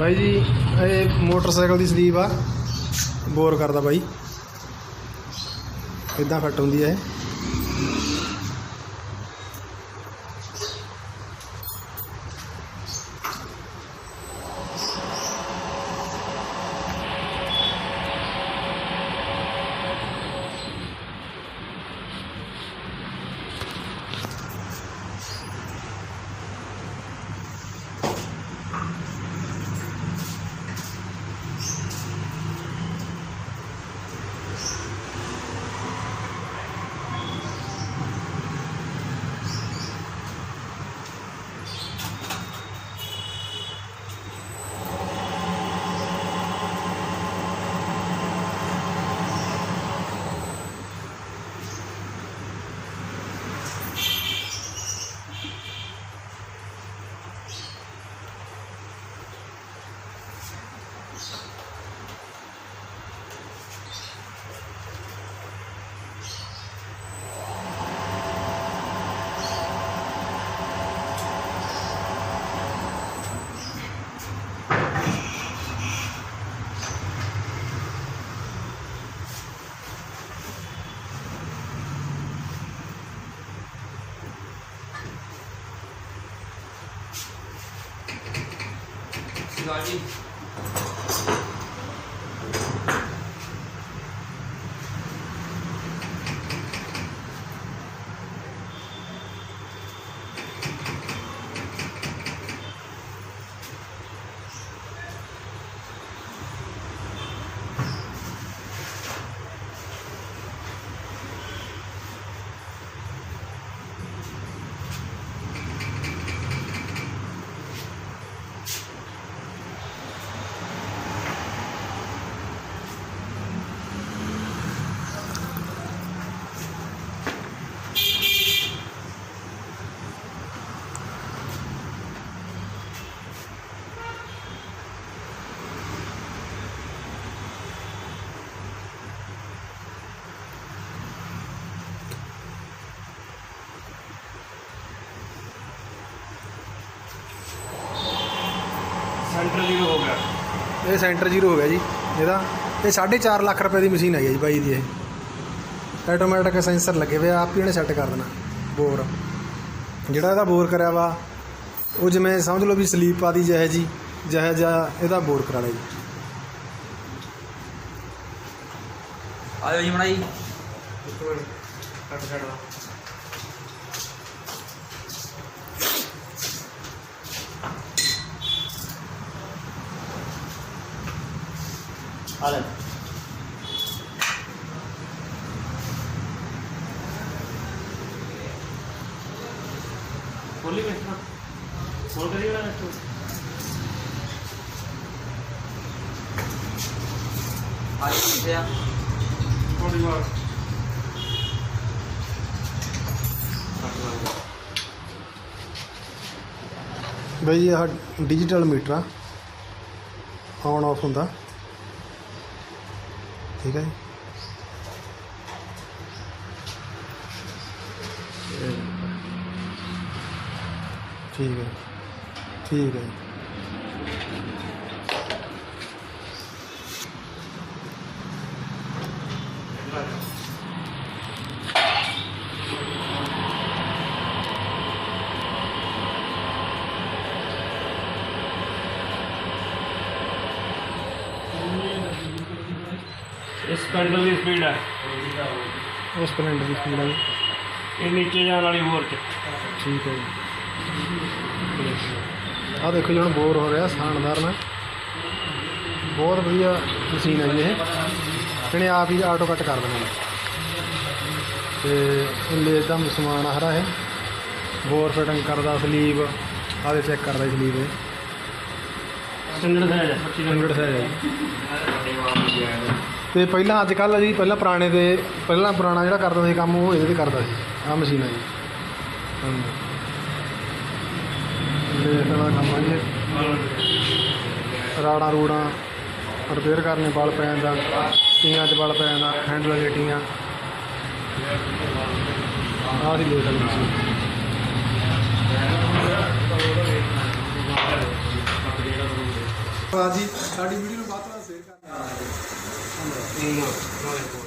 ਬਾਈ ਜੀ, ਇਹ ਮੋਟਰਸਾਈਕਲ ਦੀ ਸਲੀਪ ਆ। ਬੋਰ ਕਰਦਾ ਬਾਈ। ਇਦਾਂ ਫਿੱਟ ਹੁੰਦੀ ਹੈ ਇਹ? lá. ਸੈਂਟਰ ਜ਼ੀਰੋ ਹੋ ਗਿਆ। ਇਹ ਸੈਂਟਰ ਜ਼ੀਰੋ ਹੋ ਗਿਆ ਜੀ ਇਹਦਾ। ਇਹ 4.5 ਲੱਖ ਰੁਪਏ ਦੀ ਮਸ਼ੀਨ ਹੈ ਜੀ ਬਾਈ ਦੀ ਇਹ। ਆਟੋਮੈਟਿਕ ਸੈਂਸਰ ਲੱਗੇ ਹੋਏ ਆ ਆਪ ਹੀ ਇਹਨੇ ਸੈੱਟ ਕਰ ਦੇਣਾ ਬੋਰ ਜਿਹੜਾ ਇਹਦਾ ਬੋਰ ਕਰਿਆ ਵਾ ਉਹ ਜਿਵੇਂ ਸਮਝ ਲਓ ਵੀ ਸਲੀਪ ਆਦੀ ਜਿਹੇ ਜੀ ਜਿਹੇ ਜਿਹਾ ਇਹਦਾ ਬੋਰ ਕਰਾ ਲਿਆ ਜੀ। ਆ ਜਾਓ ਜੀ ਬਣਾਈ। ਕੱਟ ਛੱਡ ਆ ਲੈ ਖੋਲੀ ਬੈਠਾ ਖੋਲ ਕਰੀ ਵਾਲਾ ਨੈਟ ਆ ਜੀ ਕਿੱਥੇ ਆ ਥੋੜੀ ਵਾਰ ਬਈ ਇਹ ਡਿਜੀਟਲ ਮੀਟਰ ਆ ਆਨ ਆਫ ਹੁੰਦਾ। ਠੀਕ ਹੈ ਜੀ। ਠੀਕ ਹੈ ਠੀਕ ਹੈ ਜੀ। ਇਸ ਪੈਡਲ ਦੀ ਸਪੀਡ ਹੈ। ਉਹ ਸਪਲੈਂਡਰ ਦੀ ਸਪੀਡ ਆ ਜੀ। ਇਹ ਨੀਚੇ ਜਾਣ ਵਾਲੀ ਬੋਰ ਚ। ਠੀਕ ਹੈ ਜੀ। ਆਹ ਦੇਖੋ ਜੀ ਹੁਣ ਬੋਰ ਹੋ ਰਿਹਾ ਸ਼ਾਨਦਾਰ ਨਾ ਬਹੁਤ ਵਧੀਆ ਮਸ਼ੀਨ ਹੈ ਜੀ ਇਹ। ਇਹਨੇ ਆਪ ਹੀ ਆਟੋ ਕੱਟ ਕਰ ਦੇਣਾ। ਤੇ ਇਹਲੇ ਦਾ ਸਮਾਨ ਆ ਹਰਾ ਹੈ ਬੋਰ ਫਿਟਿੰਗ ਕਰਦਾ ਸਲੀਵ ਆਦੇ ਚੈੱਕ ਕਰਦਾ ਸਲੀਵ ਇਹ। ਸਟੈਂਡਰਡ ਸਾਈਜ਼ ਹੈ। 25 100 ਸਾਈਜ਼ ਹੈ ਜੀ। ਤੇ ਪਹਿਲਾਂ ਅੱਜ ਕੱਲ੍ਹ ਜੀ, ਪਹਿਲਾਂ ਪੁਰਾਣੇ ਦੇ, ਪਹਿਲਾਂ ਪੁਰਾਣਾ ਜਿਹੜਾ ਕਰਦਾ ਸੀ ਕੰਮ, ਉਹ ਇਹਦੇ ਤੇ ਕਰਦਾ ਸੀ, ਆਹ ਮਸ਼ੀਨ ਹੈ ਜੀ। ਹਾਂਜੀ। ਕੰਮ ਹੈ ਜੀ। ਰਾੜਾਂ ਰੂੜਾਂ ਰਿਪੇਅਰ ਕਰਨੇ ਬਲ ਪੈ ਜਾਂਦਾ ਟੀਆਂ 'ਚ ਬਲ ਪੈ ਜਾਂਦਾ ਹੈਂਡਲ ਵਾਲੀਆਂ ਟੀਆਂ। ਆਹ ਸੀ ਦੇਖ ਸਕਦੇ ਤੁਸੀਂ। ਬਾਜੀ ਸਾਡੀ ਵੀਡੀਓ ਨੂੰ ਬਾਅਦ ਵਿੱਚ ਸ਼ੇਅਰ ਕਰਨਾ ਇਹ ਨਾ ਨਾ ਦੇਖੋ